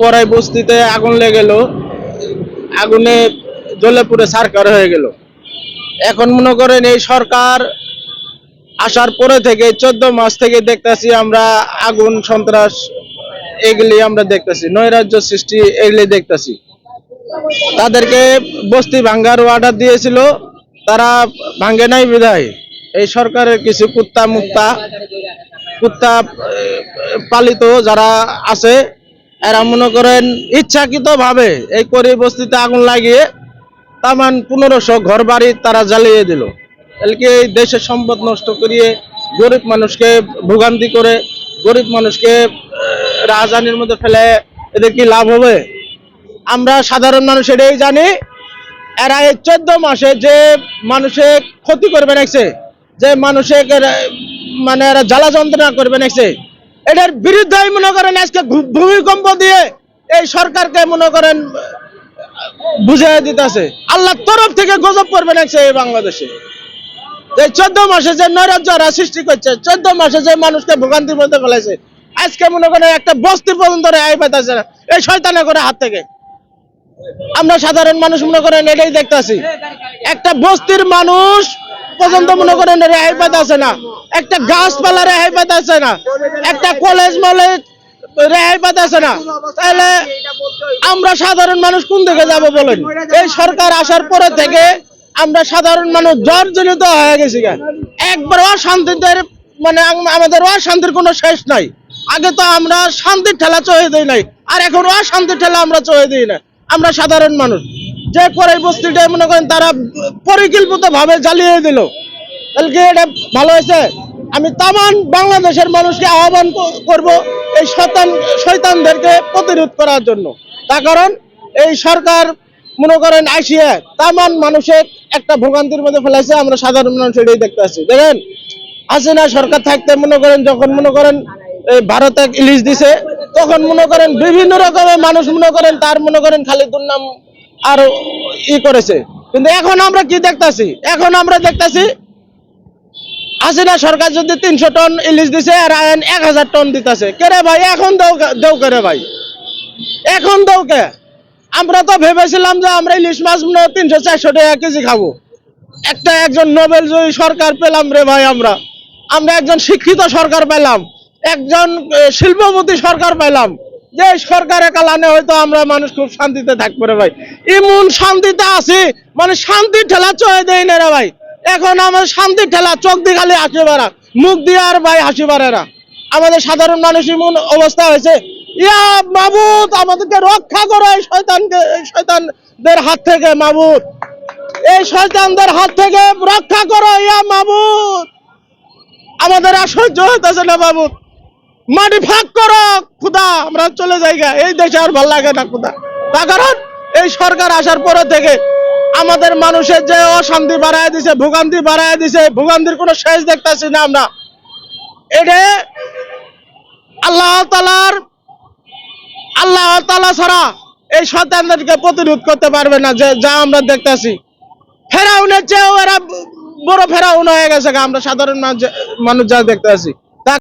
পরাই বস্তিতে আগুন লেগে গেল আগুনে জ্বলে পুরে সারকার হয়ে গেল। এখন মনে করেন এই সরকার আসার পরে থেকে চোদ্দ মাস থেকে দেখতেছি আমরা আগুন, সন্ত্রাস এগুলি আমরা দেখতেছি, নৈরাজ্য সৃষ্টি এগুলি দেখতেছি। তাদেরকে বস্তি ভাঙ্গার অর্ডার দিয়েছিল, তারা ভাঙ্গে নাই বিধায়। এই সরকারের কিছু কুত্তা মুক্তা, কুত্তা পালিত যারা আছে এরা মনে করেন ইচ্ছাকৃত ভাবে এই করি বস্তিতে আগুন লাগিয়ে তামান পনেরোশো ঘর বাড়ি তারা জ্বালিয়ে দিল। এলকে এই দেশের সম্পদ নষ্ট করিয়ে গরিব মানুষকে ভোগান্তি করে গরিব মানুষকে রাজধানীর মধ্যে ফেলে এদের কি লাভ হবে? আমরা সাধারণ মানুষ এটাই জানি, এরা এই চোদ্দ মাসে যে মানুষে ক্ষতি করবে নাকছে যে মানুষে মানে এরা জ্বালা যন্ত্রণা করবে নাকছে এটার বিরুদ্ধে মনে করেন আজকে ভূমিকম্প দিয়ে এই সরকারকে মনে করেন বুঝিয়ে দিতেছে। আল্লাহর তরফ থেকে গজব করবে নাকছে এই বাংলাদেশে। যে চোদ্দ মাসে যে নৈরাজ্যরা সৃষ্টি করছে, চোদ্দ মাসে যে মানুষকে ভোগান্তির মধ্যে ফেলেছে আজকে মনে করেন একটা বস্তি পর্যন্ত রেহাই পাইতেছে না, এই শয়তানে করে হাত থেকে। আমরা সাধারণ মানুষ মনে করেন এটাই দেখতাছি। একটা বস্তির মানুষ পর্যন্ত মনে করেন রেহাই পাইতেছে না। একটা গাছপালা রেহাই পাইতেছে না, একটা কলেজ মলেজ রেহাই পাইতেছে না। তাহলে আমরা সাধারণ মানুষ কোন দিকে যাব বলেন? এই সরকার আসার পরে থেকে আমরা সাধারণ মানুষ জর্জরিত হয়ে গেছি। একবার অশান্তিতে মানে আম- আমাদের অশান্তির কোনো শেষ নাই। আগে তো আমরা শান্তির ঠেলা চয়ে দিই নাই, আর এখন অশান্তির ঠেলা আমরা চয়ে দিই না। আমরা সাধারণ মানুষ। যে পরে বস্তিটা মনে করেন তারা পরিকল্পিত ভাবে জ্বালিয়ে দিল। এটা ভালো হয়েছে। আমি তামান বাংলাদেশের মানুষকে আহ্বান করব এই শতান শৈতানদেরকে প্রতিরোধ করার জন্য। তার কারণ, এই সরকার, মনে করেন আসিয়া তামান মানুষের একটা ভোগান্তির মধ্যে ফেলাইছে, আমরা সাধারণ মানুষ এটাই দেখতে আসছি দেখেন, হাসিনা সরকার থাকতে মনে করেন, যখন মনে করেন, এই ভারতে ইলিশ দিছে, তখন মনে করেন বিভিন্ন রকমের মানুষ মনে করেন, তার মনে করেন খালি দুর্নাম আর ই করেছে। কিন্তু এখন আমরা কি দেখতাছি? এখন আমরা দেখতাছি হাসিনা সরকার যদি তিনশো টন ইলিশ দিছে, আর এক হাজার টন দিতেছে। কেরে ভাই? এখন দেও করে ভাই? এখন দেও কে? আমরা তো ভেবেছিলাম যে আমরা ইলিশ মাছ তিনশো চারশো টাকা কেজি খাব। একটা একজন নোবেল জয়ী সরকার পেলাম রে ভাই আমরা। আমরা একজন শিক্ষিত সরকার পেলাম। একজন শিল্পপতি সরকার পেলাম। যে সরকারের কালানে হয়তো আমরা মানুষ খুব শান্তিতে থাকব রে ভাই। ইমন শান্তিতে আছি মানে শান্তি ঠেলা চয়ে দেয় না রে ভাই। এখন আমার শান্তির ঠেলা, চোখ দিয়ে খালি হাসি বাড়া মুখ দিয়ে আর ভাই হাসি বাড়ে না। আমাদের সাধারণ মানুষ এমন অবস্থা হয়েছে, ইয়া মাবুদ আমাদেরকে রক্ষা করো এই শয়তানকে শয়তানদের হাত থেকে মাবুদ এই শয়তানদের হাত থেকে রক্ষা করো, ইয়া মাবুদ আমাদের সহ্য হইতেছে না মাবুদ মাটি ফাঁক করো খুদা আমরা চলে যাই। এই দেশে আর ভালো লাগে না খুদা তার কারণ, এই সরকার আসার পরে থেকে আমাদের মানুষের যে অশান্তি বাড়ায় দিছে, ভোগান্তি বাড়ায় দিছে, ভোগান্তির কোনো শেষ দেখতেছি না আমরা। এটা আল্লাহ তালার আল্লাহ তালা ছাড়া এই শয়তানদেরকে প্রতিরোধ করতে পারবে না, যে যা আমরা দেখতেছি। ফেরাউনের চেয়েও এরা বড় ফেরাউন হয়ে গেছে আমরা সাধারণ মানুষ যা দেখতে আছি